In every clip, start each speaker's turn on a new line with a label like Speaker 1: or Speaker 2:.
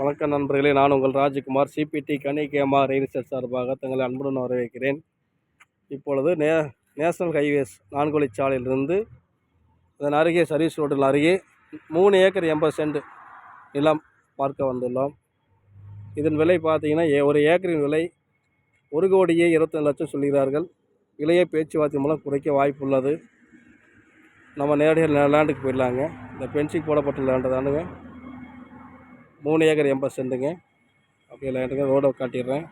Speaker 1: வணக்கம் நண்பர்களே நான் உங்கள் ராஜ்குமார் சிபிடி கனிகேமா ரயில் எஸ்டேட் சார்பாக தங்களை அன்புடன் வரவேற்கிறேன். இப்பொழுது நே நேஷனல் ஹைவேஸ் நான்குவழிச்சாலையிலிருந்து அதன் அருகே சர்வீஸ் ரோட்டில் அருகே மூணு ஏக்கர் எண்பது சென்ட் நிலம் பார்க்க வந்துள்ளோம். இதன் விலை பார்த்தீங்கன்னா ஏ- ஒரு ஏக்கரின் விலை ஒரு கோடியே இருபத்தஞ்சு லட்சம் சொல்கிறார்கள். விலையை பேச்சுவார்த்தை மூலம் குறைக்க வாய்ப்புள்ளது. நம்ம நேரடியாக லேண்டுக்கு போயிடலாங்க. இந்த பென்சிங் போடப்பட்ட லேண்டு தானுங்க. மூணு ஏக்கர் எண்பது சென்ட்டுங்க அப்படி லேண்டுங்க ரோடை காட்டிடுறேன்.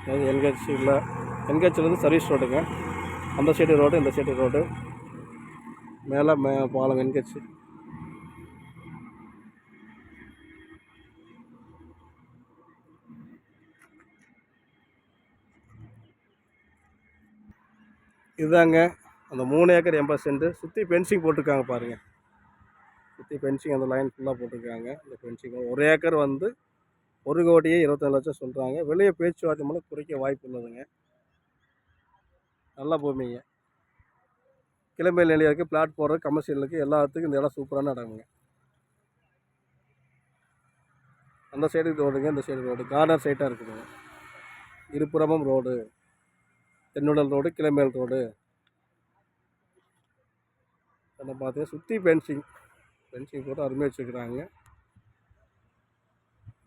Speaker 1: அதாவது என்கேஜில் என்ஹெச்லேருந்து சர்வீஸ் ரோடுங்க அந்த சைடு ரோடு இந்த சைடு ரோடு மேலே மே பாலம் என்ஹெச். இதுதாங்க. அந்த மூணு ஏக்கர் எண்பது சென்ட்டு சுற்றி ஃபென்சிங் போட்டிருக்காங்க பாருங்கள் சுற்றி ஃபென்சிங் அந்த லைன் ஃபுல்லாக போட்டிருக்காங்க. இந்த ஃபென்சிங் ஒரு ஏக்கர் வந்து ஒரு கோடியே இருபத்தஞ்சு லட்சம் சொல்கிறாங்க வெளியே பேச்சுவார்த்தை மூலம் குறைக்க வாய்ப்பு உள்ளதுங்க. நல்ல பூமிங்க கிளம்பேல் நிலையம் பிளாட் போடுறது கமர்ஷியலுக்கு எல்லாத்துக்கும் இந்த இடம் சூப்பரான இடமுங்க. அந்த சைடு ரோடுங்க இந்த சைடு ரோடு கார்னர் சைட்டாக இருக்குதுங்க. இருபுறமும் ரோடு தென்னுடல் ரோடு கிளம்பேல் ரோடு என்ன பார்த்தீங்கன்னா சுற்றி ஃபென்சிங் ஃபென்சிங் போட்டு அருமையாக வச்சுருக்குறாங்க.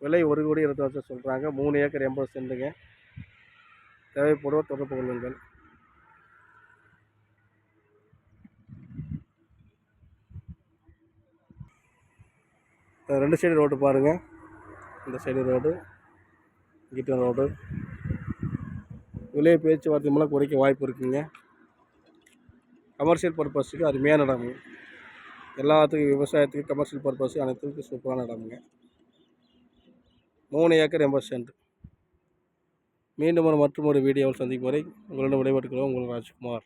Speaker 1: விலை ஒரு கோடி இருபது லட்சம் சொல்கிறாங்க மூணு ஏக்கர் எண்பது சென்ட்டுங்க. தேவைப்படுவோம் தொடர்பு கொள்ளுங்கள். ரெண்டு சைடு ரோடு பாருங்கள் இந்த சைடு ரோடு கிட்ட ரோடு. விலை பேச்சுவார்த்தை மூலம் குறைக்க வாய்ப்பு இருக்குங்க. கமர்ஷியல் பர்பஸுக்கு அருமையான இடம். எல்லாத்துக்கும் விவசாயத்துக்கு கமர்ஷியல் பர்பஸ் அனைத்துக்கும் சூப்பரான இடமுங்க. மூணு ஏக்கர் எண்பது சென்ட் மீண்டும் ஒரு மற்றும் ஒரு வீடியோவில் சந்திக்கும் வரை உங்களிடம் விடைபெற்றுக்கிறோம் உங்கள் ராஜ்குமார்.